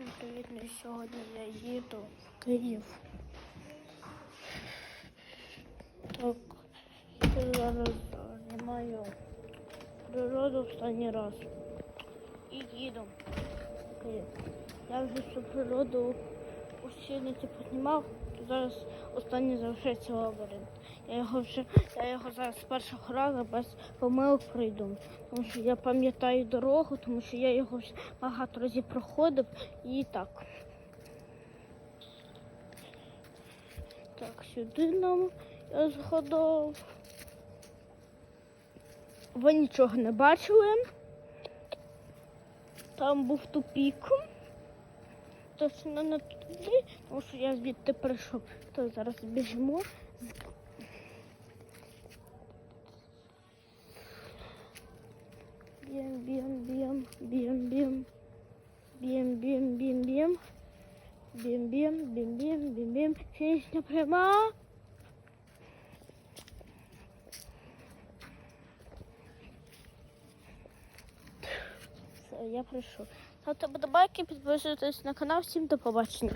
Всім привіт, сьогодні я їду в Київ. Так, я зараз знімаю природу останній раз. І їду в Київ. Я вже всю природу усі не типу то зараз останній залишається лабіринт. Я його вже я його зараз з першого разу без помилок пройду. Тому що я пам'ятаю дорогу, тому що я його вже багато разів проходив і так. Так, сюди нам я згадав. Ви нічого не бачили. Там був тупік. Точно не туди, тому що я звідти прийшов. То зараз біжимо. Б'єм, б'єм, б'єм, б'єм, б'єм. Б'єм, б'єм, б'єм, б'єм. Б'єм, б'єм, б'єм, б'єм, б'єм, б'єм. Фінішня пряма. Все, я прийшов. Ставте подобайки, підписуйтесь на канал. Всім до побачення.